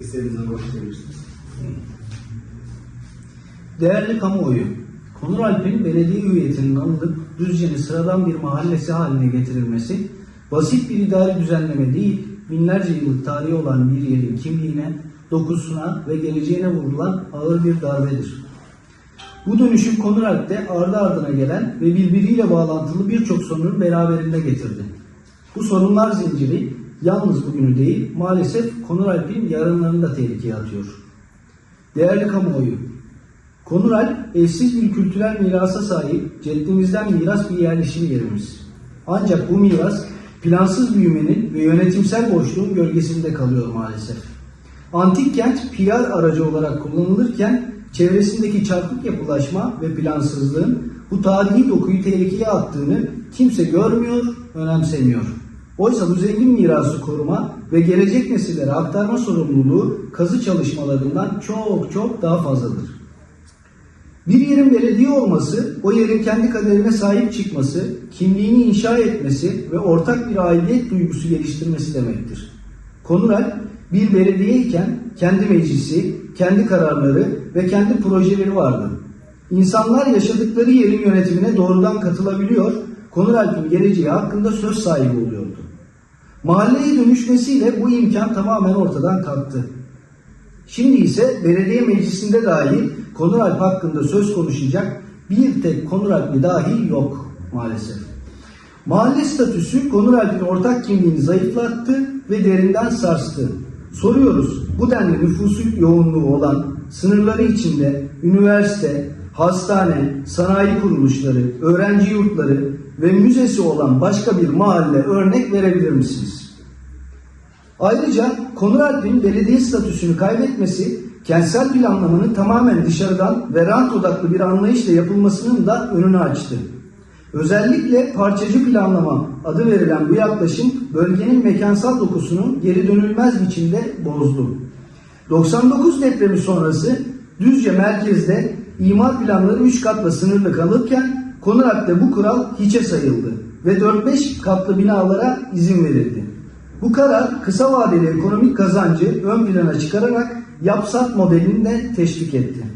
İstediğiniz zaman başlayabilirsiniz. Değerli kamuoyu, Konur Alp'in belediye hüviyetinin alınıp Düzce'nin sıradan bir mahallesi haline getirilmesi basit bir idari düzenleme değil, binlerce yıllık tarihi olan bir yerin kimliğine, dokusuna ve geleceğine vurulan ağır bir darbedir. Bu dönüşüm Konur Alp'te ardı ardına gelen ve birbiriyle bağlantılı birçok sorunu beraberinde getirdi. Bu sorunlar zinciri yalnız bugünü değil, maalesef Konur Alp'in yarınlarını da tehlikeye atıyor. Değerli kamuoyu, Konuralp eşsiz bir kültürel mirasa sahip ceddimizden miras bir yerleşim yerimiz. Ancak bu miras plansız büyümenin ve yönetimsel boşluğun gölgesinde kalıyor maalesef. Antik kent PR aracı olarak kullanılırken çevresindeki çarpık yapılaşma ve plansızlığın bu tarihi dokuyu tehlikeye attığını kimse görmüyor, önemsemiyor. Oysa bu zengin mirası koruma ve gelecek nesillere aktarma sorumluluğu kazı çalışmalarından çok çok daha fazladır. Bir yerin belediye olması, o yerin kendi kaderine sahip çıkması, kimliğini inşa etmesi ve ortak bir aidiyet duygusu geliştirmesi demektir. Konuralp bir belediyeyken kendi meclisi, kendi kararları ve kendi projeleri vardı. İnsanlar yaşadıkları yerin yönetimine doğrudan katılabiliyor, Konuralp'in geleceği hakkında söz sahibi oluyordu. Mahalleye dönüşmesiyle bu imkan tamamen ortadan kalktı. Şimdi ise belediye meclisinde dahi Konuralp hakkında söz konuşacak bir tek Konuralpli dahi yok maalesef. Mahalle statüsü Konuralp'in ortak kimliğini zayıflattı ve derinden sarstı. Soruyoruz bu denli nüfusu yoğunluğu olan sınırları içinde üniversite, hastane, sanayi kuruluşları, öğrenci yurtları ve müzesi olan başka bir mahalle örnek verebilir misiniz? Ayrıca Konuralp'in belediye statüsünü kaybetmesi kentsel planlamanın tamamen dışarıdan ve rant odaklı bir anlayışla yapılmasının da önünü açtı. Özellikle parçacı planlama adı verilen bu yaklaşım bölgenin mekansal dokusunu geri dönülmez biçimde bozdu. 99 depremi sonrası Düzce merkezde imar planları 3 katla sınırlı kalırken Konuralp'te bu kural hiçe sayıldı ve 4-5 katlı binalara izin verildi. Bu karar kısa vadeli ekonomik kazancı ön plana çıkararak yapsat modelini de teşvik etti.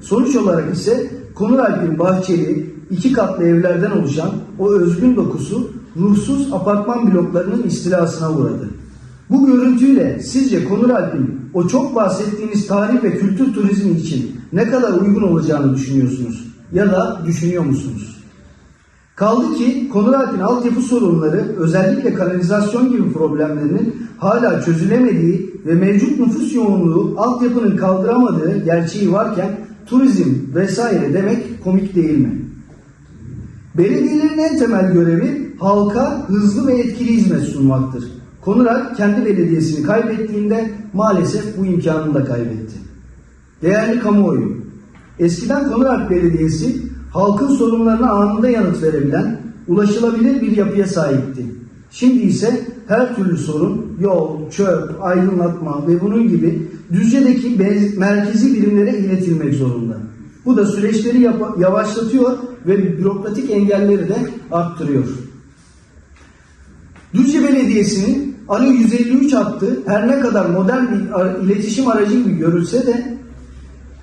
Sonuç olarak ise Konuralp'in bahçeli, iki katlı evlerden oluşan o özgün dokusu ruhsuz apartman bloklarının istilasına uğradı. Bu görüntüyle sizce Konuralp'in o çok bahsettiğiniz tarih ve kültür turizmi için ne kadar uygun olacağını düşünüyorsunuz? Ya da düşünüyor musunuz? Kaldı ki Konuralp'in altyapı sorunları özellikle kanalizasyon gibi problemlerinin hala çözülemediği ve mevcut nüfus yoğunluğu altyapının kaldıramadığı gerçeği varken turizm vesaire demek komik değil mi? Belediyelerin en temel görevi halka hızlı ve etkili hizmet sunmaktır. Konuralp kendi belediyesini kaybettiğinde maalesef bu imkanını da kaybetti. Değerli kamuoyu, eskiden Konuralp Belediyesi halkın sorunlarına anında yanıt verebilen, ulaşılabilir bir yapıya sahipti. Şimdi ise her türlü sorun, yol, çöp, aydınlatma ve bunun gibi Düzce'deki merkezi birimlere iletilmek zorunda. Bu da süreçleri yavaşlatıyor ve bürokratik engelleri de arttırıyor. Düzce Belediyesi'nin Alo 153 hattı her ne kadar modern bir iletişim aracı gibi görülse de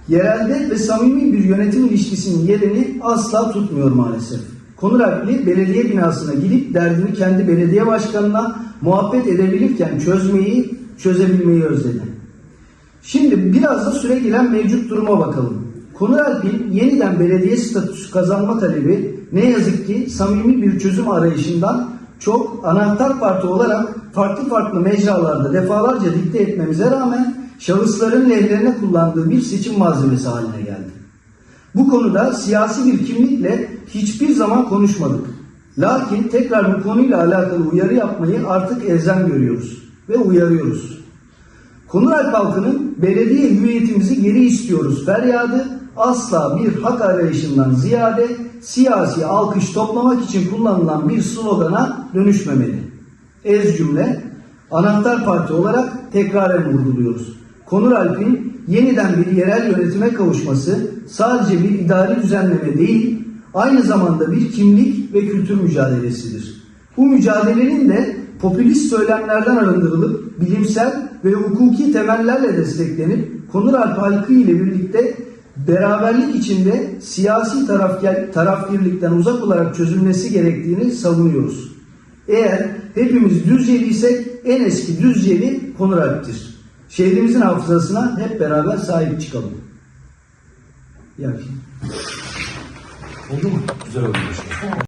yerelde ve samimi bir yönetim ilişkisinin yerini asla tutmuyor maalesef. Konuralpli belediye binasına gidip derdini kendi belediye başkanına muhabbet edebilirken çözmeyi, çözebilmeyi özledi. Şimdi biraz da süre gelen mevcut duruma bakalım. Konuralp'in yeniden belediye statüsü kazanma talebi ne yazık ki samimi bir çözüm arayışından çok anahtar parti olarak farklı farklı mecralarda defalarca dikte etmemize rağmen şahısların lehlerine kullandığı bir seçim malzemesi haline geldi. Bu konuda siyasi bir kimlikle hiçbir zaman konuşmadık. Lakin tekrar bu konuyla alakalı uyarı yapmayı artık elzem görüyoruz ve uyarıyoruz. Konuralp halkının belediye hüviyetimizi geri istiyoruz feryadı asla bir hak arayışından ziyade siyasi alkış toplamak için kullanılan bir slogana dönüşmemeli. Ez cümle anahtar parti olarak tekraren vurguluyoruz. Konuralp'in yeniden bir yerel yönetime kavuşması sadece bir idari düzenleme değil, aynı zamanda bir kimlik ve kültür mücadelesidir. Bu mücadelenin de popülist söylemlerden arındırılıp bilimsel ve hukuki temellerle desteklenip Konuralp halkı ile birlikte beraberlik içinde siyasi taraf, tarafgirlikten uzak olarak çözülmesi gerektiğini savunuyoruz. Eğer hepimiz Düzceliysek en eski Düzceli Konuralp'tir. Şehrimizin hafızasına hep beraber sahip çıkalım. Akşamlar. Oldu mu? Güzel oldu.